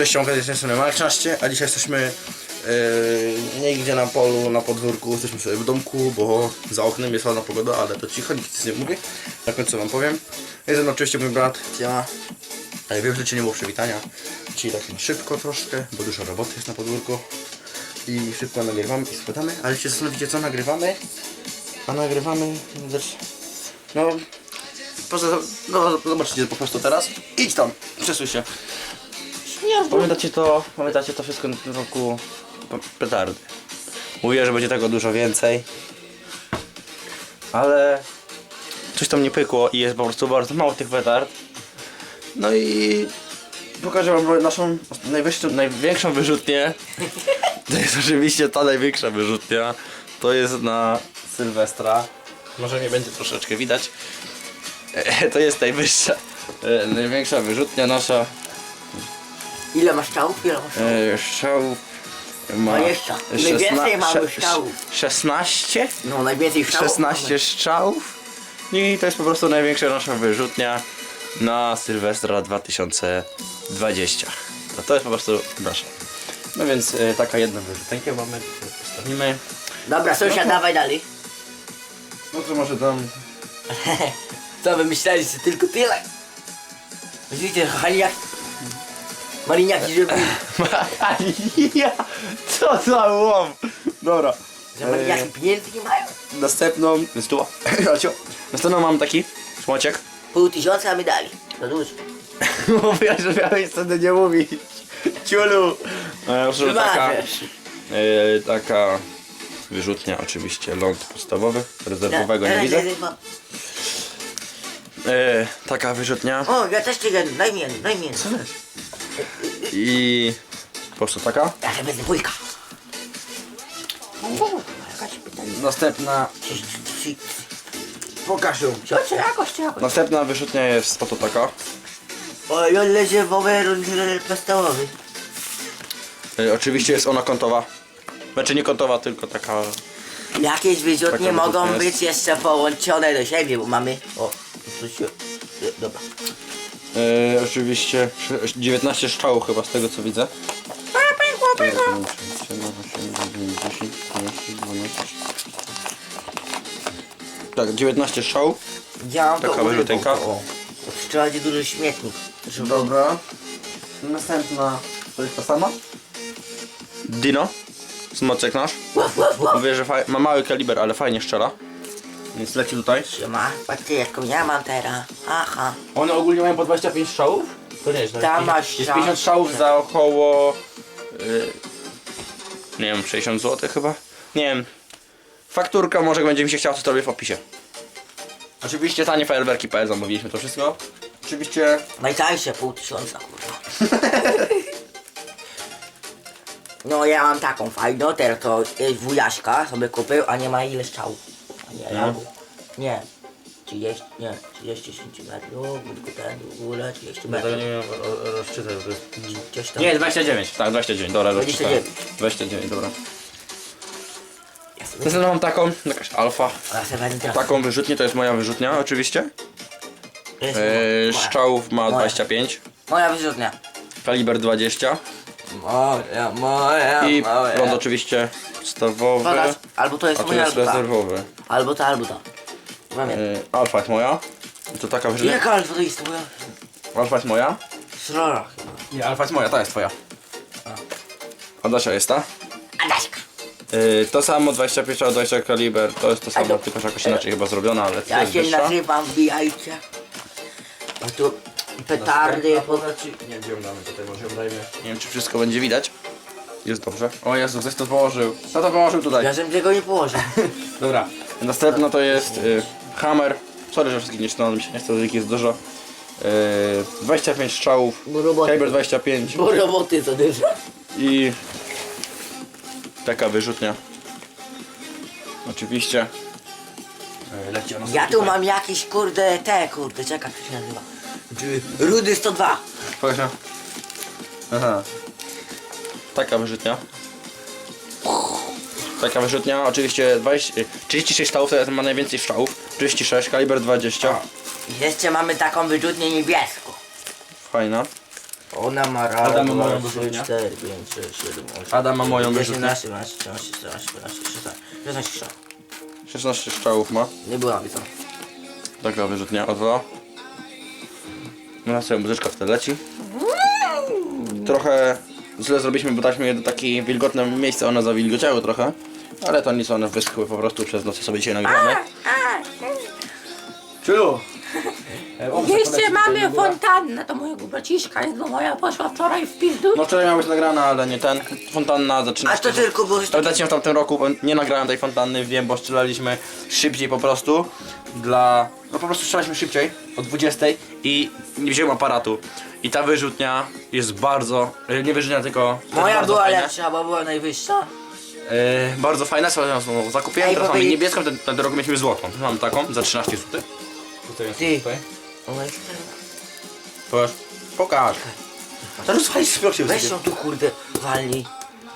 Cześć, tej strony Mark 13, a dzisiaj jesteśmy yy, nie gdzie na polu, na podwórku, jesteśmy sobie w domku, bo za oknem jest ładna pogoda, ale to cicho, nic nie mówię. Na końcu wam powiem. Jest oczywiście mój brat, ja. Ale wiem, że cię nie było przywitania. Dzisiaj tak na szybko troszkę, bo dużo roboty jest na podwórku. I szybko nagrywamy i składamy, ale się zastanowicie co nagrywamy. A nagrywamy, no, poza, no zobaczycie po prostu teraz. Idź tam, przesuń się. Pamiętacie to, pamiętacie to wszystko w tym roku petardy. Mówię, że będzie tego dużo więcej. Ale coś tam nie pykło i jest po prostu bardzo mało tych petard. No i pokażę wam naszą najwyższą, największą wyrzutnię. To jest oczywiście ta największa wyrzutnia. To jest na Sylwestra. Może mnie będzie troszeczkę widać. E, To jest najwyższa, e, największa wyrzutnia nasza. Ile masz strzałów? Ile masz strzałów? E, ma Dwadzieścia. Najwięcej mamy sze- strzałów. 16? No najwięcej strzałów 16 strzałów? I to jest po prostu największa nasza wyrzutnia na Sylwestra 2020. To, to jest po prostu nasza. No więc e, taka jedna wyrzutenkę mamy, postawimy. Dobra, sąsiad, dawaj dalej. No to może tam... Co wy myśleli, że tylko tyle? Widzicie, Haliak... Mariniaki zrobili, ja, co za łom! Dobra. że mariniaki pieniędzy nie mają. Następną... Stua. Racio. Następną mam taki szmociek. Pół tysiąca my dali. To dużo. Mówię, że miałeś wtedy nie mówić. Ciulu! E, proszę, taka, e, taka wyrzutnia oczywiście, ląd podstawowy, rezerwowego nie widzę. E, taka wyrzutnia O, ja też ci jeden, daj mi jeden, daj mi jeden. I po prostu taka. Ja sobie będę bójka. Jakaś pytanie. Następna, pokaż ją. Co, co, jakoś, co, jakoś. Następna wyrzutnia jest oto taka. O, ja leży w overall podstawowy. E, oczywiście jest ona kątowa. Znaczy nie kątowa, tylko taka... Jakieś wyrzutnie Taka mogą wyrzutnia być jeszcze połączone do siebie, bo mamy... O, tu się... Dobra. E, oczywiście sze- 19 strzałów chyba z tego co widzę. Tak, 19 strzałów. Działam Taka wyrzutenka. Trzeba będzie duży śmietnik. Żeby- Dobra. Następna to jest ta sama. Dino. Smoczek nasz. Mówię, że ma mały kaliber, ale fajnie strzela. Więc leci tutaj. Siema, patrzcie jaką ja mam teraz. Aha. One ogólnie mają po 25 strzałów. To nie jest. Tam masz Jest strzał. 50 strzałów za około... y, nie wiem, 60 zł chyba? Nie wiem. Fakturka może jak będzie mi się chciało, to zrobię w opisie. Oczywiście tanie fajerwerki.pl zamówiliśmy to wszystko. Oczywiście Najtańsze pół tysiąca, kurwa. No ja mam taką fajną, teraz to jest wujaśka sobie kupił, a nie ma ile strzałów. A nie, No. ja, nie. 30, nie, 30 centymetrów, tylko ten w ogóle 30 metrów. nie wiem rozczytać, to jest... Gdzieś tam. Nie, 29, tak, 29, dobra, 29. rozczytałem. 29, dobra. Ja sobie, Następną mam taką, jakaś alfa. ja sobie będę teraz. Taką wyrzutnię, to jest moja wyrzutnia oczywiście. Jest Eee, moja. strzałów ma Moja. 25, Moja wyrzutnia. kaliber 20 Moja, moja, i moja. ląd oczywiście podstawowy, albo to jest tu moja, jest albo ta. rezerwowy. Albo ta, albo ta. Pamiętam. Eee, alfa jest moja. To taka wyrzutnia. Jaka albo to jest moja? Alfa jest moja. Srora chyba. Nie, alfa jest moja, ta jest twoja. Adasia jest ta. Adaśka. Eee, to samo 25 a 20 kaliber, to jest to samo, tylko że jakoś inaczej chyba zrobiona, ale to Ja jest się wyższa. nazywam, wbijajcie. A tu petardy. Nie damy tutaj, może ją dajmy. Nie wiem, czy wszystko będzie widać. Jest dobrze. O Jezu, ktoś to położył. Kto to położył tutaj? Ja żebym tego nie położył. Dobra. Następna to jest y, Hammer. Sorry, że wszystkich nie czytałem, mi się nie chce, że ich jest dużo. Y, 25 strzałów, Bo roboty, kaliber 25 bo roboty to dużo. i taka wyrzutnia. Oczywiście. Y, Leci ona Ja tu tutaj. mam jakieś kurde, te kurde, czekaj, jak to się nazywa. Rudy 102. Pokaż na. Aha. Taka wyrzutnia. Taka wyrzutnia, oczywiście 20, y, 36 strzałów, to jest- ma najwięcej strzałów. 36, kaliber 20. I jeszcze mamy taką wyrzutnię niebieską. Fajna. Ona ma raz, Adam ma moją dwa, trzy, wyrzutnię. cztery, pięć, sześć, siedem, osiem. Adam ma moją 10, wyrzutnię. 11, 12, 13, 14, 15, 16, 16 strzał. 16 strzałów ma. Nie było napisane. Taka wyrzutnia, o dwa. No na sobie muzyczka wtedy leci. Trochę źle zrobiliśmy, bo daliśmy je do takie wilgotne miejsce, one zawilgociały trochę. Ale to nic, one wyschły po prostu przez noc sobie dzisiaj nagramy. Czylu! Jeszcze mamy fontannę, to mojego braciszka, jest, bo moja poszła wczoraj w pizdu. No wczoraj miał być nagrana, ale nie ten. Fontanna zaczyna A to tylko było Pamiętacie w tamtym roku, nie nagrałem tej fontanny, wiem, bo strzelaliśmy szybciej po prostu. Dla... No po prostu strzelaliśmy szybciej, o 20 i nie wziąłem aparatu. I ta wyrzutnia jest bardzo, e, nie wyrzutnia tylko... jest Moja bardzo była fajne. lepsza, bo była najwyższa. E, bardzo fajna, sobie ją znowu zakupiłem, Ej, teraz mamy powiedz- niebieską, ten, ten rok mieliśmy złotą. Mam taką za 13 zł. Tutaj jest Ty. tutaj. Ona jest Pokaż. Pokaż. To rozwalić sprawdź Weź ją tu kurde walnij.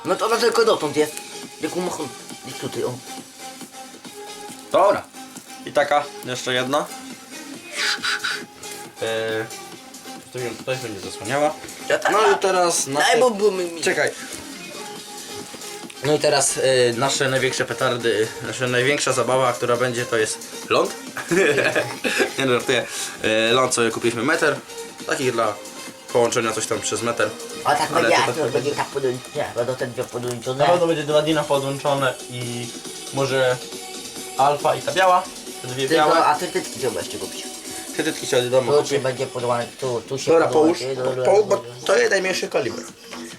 No to ona tylko dotąd jest. Jak umachą. Gdzieś tutaj, o. Dobra. I taka, jeszcze jedna. Eee, to ją tutaj będzie zasłaniała. Ja tak No i mam. teraz... Daj, bo mi. Czekaj. No i teraz e, nasze największe petardy, nasza największa zabawa, która będzie, to jest ląd. Nie no, żartuję. E, ląd sobie kupiliśmy meter. Taki dla połączenia coś tam przez meter. A tak Ale będzie, to a to tak będzie tak podłączone. Nie, będą te dwie podłączone. Na pewno będzie do Ladina podłączone i może alfa i ta biała. Te dwie Tylko, białe. a ty tytki trzeba jeszcze kupić. Kredytki się od domu Tu kupię. ci będzie podłączone, tu, tu się Dobra, połóż, do- połóż, bo to jest najmniejszy kaliber.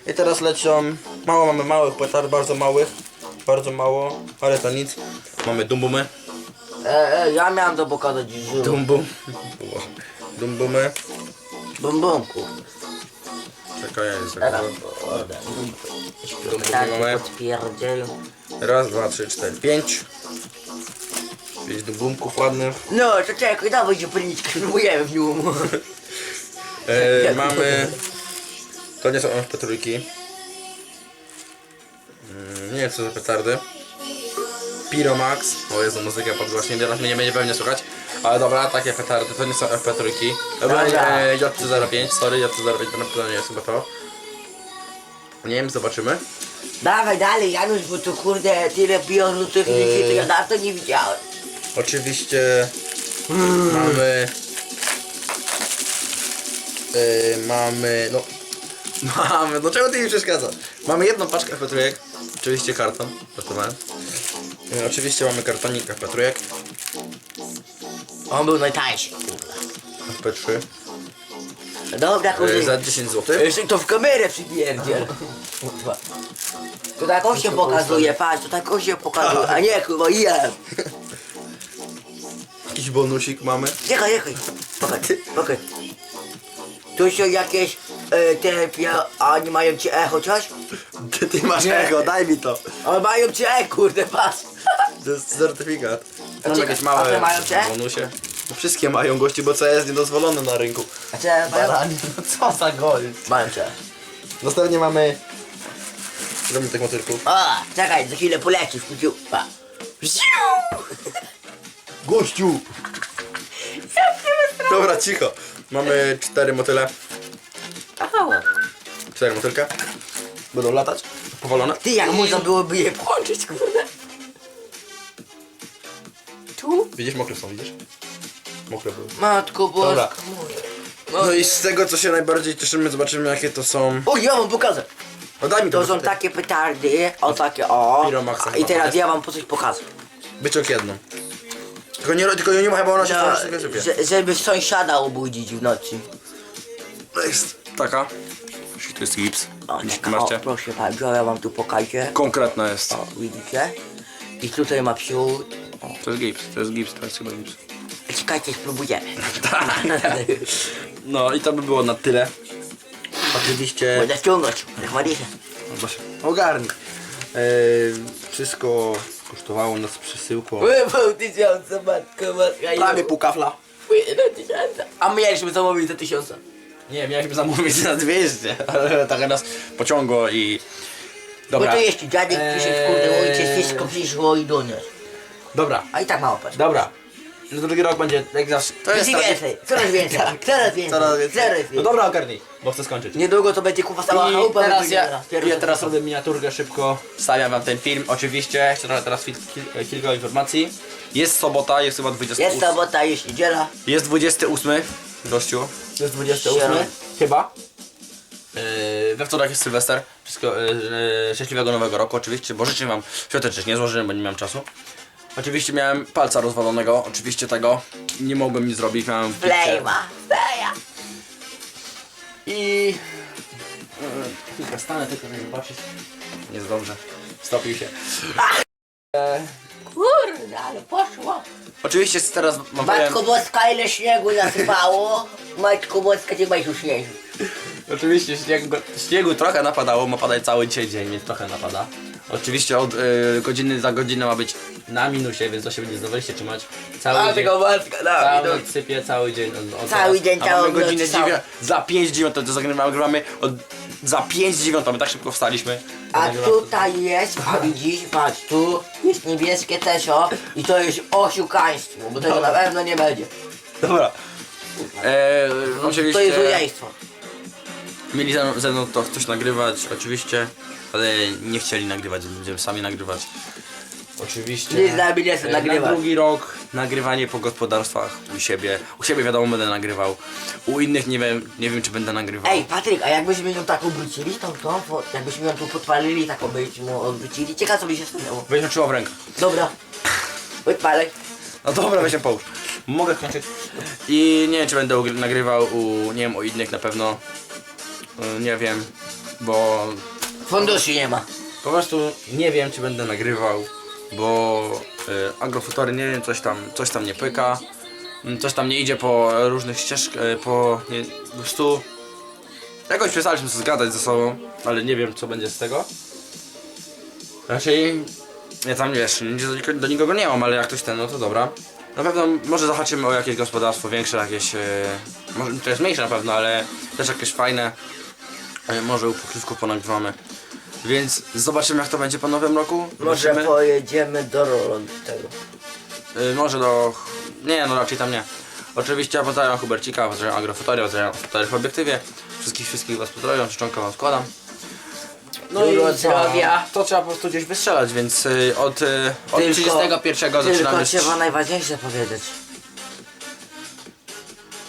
I teraz lecą, mało mamy małych petard, bardzo małych, bardzo mało, ale to nic. Mamy dumbumy, E, e, ja miałem to pokazać żół. dumbum, dumbumy, Bumbumku. czekaj, ja jest Teraz, kurde. Dumbumy Tak, mamy, raz, dwa, trzy, cztery, pięć. Pięć dumbumków ładnych. No, to czekaj, dawaj zapalniczkę, spróbujemy w nią. E, mamy, to nie są FP3. Mm, Nie wiem co za petardy. Pyromax. O Jezu, muzyka podgłośnie, teraz mnie nie będzie pewnie słuchać. Ale dobra, takie petardy, to nie są FP3. Dobra, Dobra. e, JC05, sorry, JC05 to na pewno nie jest chyba to. Nie wiem, zobaczymy. Dawaj dalej, Janusz, bo to kurde, tyle biorów techniki, to ja na to nie widziałem. Oczywiście mamy... E, mamy, no... Mamy, no czego ty mi przeszkadza? Mamy jedną paczkę FP3, oczywiście karton, żartowałem. E, oczywiście mamy kartonik FP3, On był najtańszy. FP3 Dobra, e, kurde. za 10 zł. Jeszcze to w kamerę przypierdziel. Kurwa. To tak on się pokazuje, patrz, to tak on się pokazuje, a nie kurwa jem. Jakiś bonusik mamy. Czekaj, czekaj, pokaż, pokaż. Tu są jakieś e, te pia... a nie mają ci e chociaż? Ty, ty masz Nie. ego, daj mi to. Ale mają ci e, kurde, patrz. To jest certyfikat. A Mam jakieś a małe te mają cię? bonusie. No wszystkie mają gości, bo co jest niedozwolone na rynku. A czy mają? No co za gość. Mają cię. Następnie mamy... Zrobimy tych motylków. A, czekaj, za chwilę polecisz, kuciu. Pa. Gościu! Dobra, cicho. Mamy cztery motyle. Aha, Cztery motylka. Będą latać. Powolone. Ty, jak można byłoby je połączyć, kurde. tu? Widzisz, mokre są, widzisz? Mokre były. Matko Dobra. boska moja. No i z tego, co się najbardziej cieszymy, zobaczymy, jakie to są... O, ja wam pokażę. O, daj mi to. To są takie petardy, o takie o. Piromaxa I chyba, teraz nie? ja wam po coś pokażę. Wyciąg jedną. Tylko nie, tylko nie machaj, bo ona się No, sypie. że, żeby sąsiada obudzić w nocy. To jest taka. To jest gips. O, Jeśli taka, o, macie. proszę bardzo, ja wam tu pokażę. Konkretna jest. O, widzicie? I tutaj ma przód. O, To jest gips, to jest gips, to jest chyba gips. czekajcie, spróbujemy. No i to by było na tyle. Oczywiście... Będę ściągać, chwali się. Albo się ogarnij. Eee, wszystko kosztowało nas przesyłką. Pół tysiąca, matko, matka, Prawie pół kafla. Tysiąca. A my mieliśmy zamówić za tysiąca. Nie, mieliśmy zamówić na 200, ale tak nas pociągło i... Dobra, Bo to jeśli dziadek Eee. przyszedł, kurde, ojciec wszystko przyszło i doniósł. dobra, A i tak mało patrz. dobra. No drugi rok będzie jak zawsze. To jest Będzie tradi- więcej, coraz więcej, coraz więcej, Coraz więcej. coraz No więcej. dobra, ogarnij, bo chcę skończyć. Niedługo to będzie kupa cała I chałupa. teraz ja, teraz. ja robię miniaturkę szybko, wstawiam wam ten film. Oczywiście, chcę trochę teraz kil, kil, kilka informacji. Jest sobota, jest chyba 28. Jest sobota, jest niedziela. Jest 28, gościu. Jest 28, Siema. chyba. Yy, we wtorek jest Sylwester. Wszystko, yy, yy, szczęśliwego nowego roku oczywiście, bo życzę wam świątecznych nie złożyłem, bo nie miałem czasu. Oczywiście miałem palca rozwalonego, oczywiście tego nie mogłem nic zrobić, miałem. Flejma, fleja. I... Chwilkę stanę tylko, żeby zobaczyć. Jest dobrze. Stopił się. Kurde, ale poszło. Oczywiście teraz mam powiem, Matko Boska, ile śniegu nasypało. Matko Boska, cię bajsz śniegu. Oczywiście śniegu, śniegu trochę napadało, ma padać cały dzisiaj dzień, więc trochę napada. Oczywiście od y, godziny za godzinę ma być na minusie, więc to się będzie zdawaliście trzymać. Cały A dzień, tego no. cały no. noc sypie, cały dzień. Od, od Cały dzień, A całą mamy godzinę noc, za 5 dziewiątą, to zagrywamy, gramy od, za 5 dziewiątą, my tak szybko wstaliśmy. A tutaj jest, a widzisz, patrz, tu jest niebieskie też o i to jest osiukaństwo, bo tego na pewno nie będzie. Dobra. E, oczywiście To jest złodziejstwo. mieli ze mną, ze mną to coś nagrywać, oczywiście, ale nie chcieli nagrywać, będziemy sami nagrywać. Oczywiście. Nie z nami nie chcę E, Na nagrywać. drugi rok nagrywanie po gospodarstwach u siebie. U siebie wiadomo będę nagrywał. U innych nie wiem, nie wiem czy będę nagrywał. Ej, Patryk, a jakbyśmy ją tak obrócili, tą, tą, jakbyśmy ją tu podpalili, tak byśmy ją odwrócili, ciekawe co by się stanęło. Weźmy czuła w rękę. Dobra, podpalaj. No dobra, weź się połóż. Mogę skończyć. I nie wiem czy będę nagrywał u, nie wiem, o innych na pewno. Y, Nie wiem, bo Funduszy nie ma. Po prostu nie wiem, czy będę nagrywał, bo y, agrofutory, nie wiem, coś tam, coś tam nie pyka, coś tam nie idzie po różnych ścieżkach, y, po nie, po prostu jakoś przestaliśmy się zgadać ze sobą, ale nie wiem, co będzie z tego. Raczej, ja tam, wiesz, do, do nikogo nie mam, ale jak ktoś ten, no to dobra. Na pewno może zahaczymy o jakieś gospodarstwo większe, jakieś, y, może to jest mniejsze na pewno, ale też jakieś fajne, może u pokrywków ponagrywamy. Więc zobaczymy jak to będzie po nowym roku. Może Zobaczymy. pojedziemy do Rolon tego. Y, może do... Nie, no raczej tam nie. Oczywiście ja pozdrawiam Hubercika, pozdrawiam Agrofotoria, pozdrawiam w obiektywie. Wszystkich, wszystkich was pozdrawiam, czczonkę wam składam. No Dużo i zdrowia. To trzeba po prostu gdzieś wystrzelać, więc y, od, y, od Tylko- 31 zaczynamy Tylko strz- trzeba najważniejsze powiedzieć.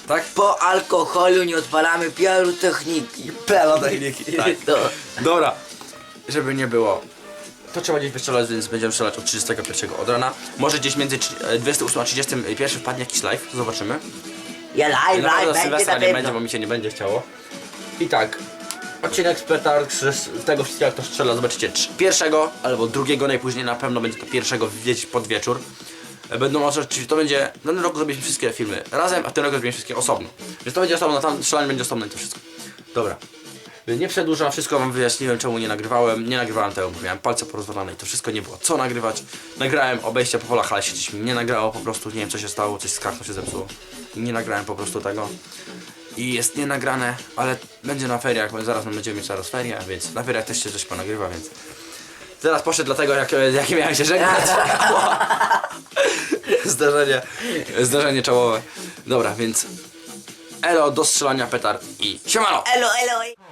Tak? Po alkoholu nie odpalamy pirotechniki. Pelotechniki. Tak. To. Dobra, żeby nie było. To trzeba gdzieś wystrzelać, więc będziemy strzelać od 31 od rana. Może gdzieś między trzy- e, 28 a 31 wpadnie jakiś live, zobaczymy. Ja live, Na pewno live, będzie Sylwestra na nie będzie, pewno. bo mi się nie będzie chciało. I tak, odcinek z petarg, z tego wszystkiego jak to strzela, zobaczycie trz- pierwszego albo drugiego, najpóźniej na pewno będzie to pierwszego gdzieś pod wieczór. E, Będą może, czyli to będzie, w tym roku zrobiliśmy wszystkie filmy razem, a tym roku zrobimy wszystkie osobno. Więc to będzie osobno, tam strzelanie będzie osobno i to wszystko. Dobra. Nie przedłużam, wszystko wam wyjaśniłem czemu nie nagrywałem. Nie nagrywałem tego, bo miałem palce porozwalane i to wszystko nie było co nagrywać. Nagrałem obejście po polach, ale się coś mi nie nagrało po prostu, nie wiem co się stało, coś z kartą się zepsuło. Nie nagrałem po prostu tego. I jest nienagrane, ale będzie na feriach, bo zaraz będziemy mieć zaraz ferie, więc na feriach też się coś ponagrywa, więc... Teraz poszedł dlatego, jak, jak miałem się żegnać. zdarzenie, zdarzenie czołowe. Dobra, więc... Elo, do strzelania petar i siemano! Elo, elo.